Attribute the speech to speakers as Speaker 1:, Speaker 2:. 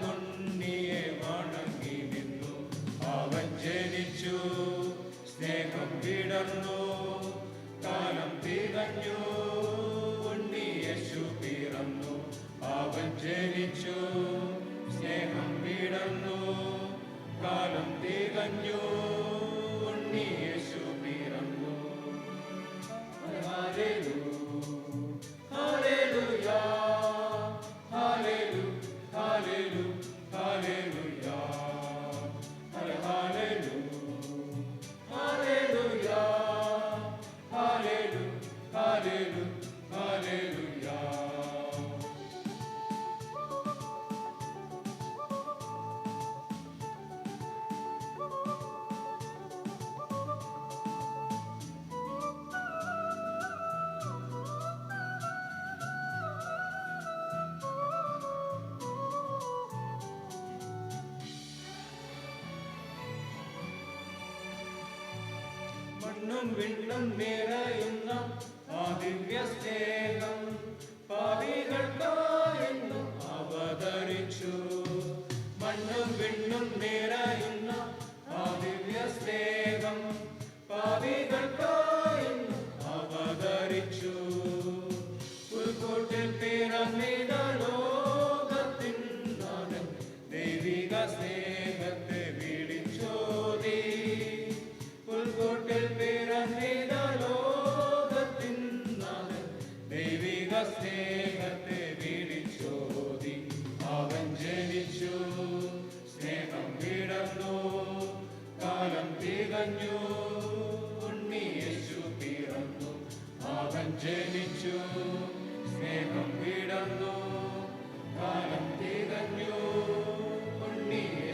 Speaker 1: നാദുണ്ണിയെ വണങ്ങി നിന്നു. അവൻ ജനിച്ചു സ്നേഹം വിടർന്നു കാലം തികഞ്ഞു. Hallelujah. വിണ്ണും വിണ്ണും നിറയുന്ന ആ ദിവ്യസ്നേഹം പാവികൾക്കോ ജനിച്ചു സ്നേഹം വിടർന്നു കാലം തികഞ്ഞു ഉണ്ണിയെ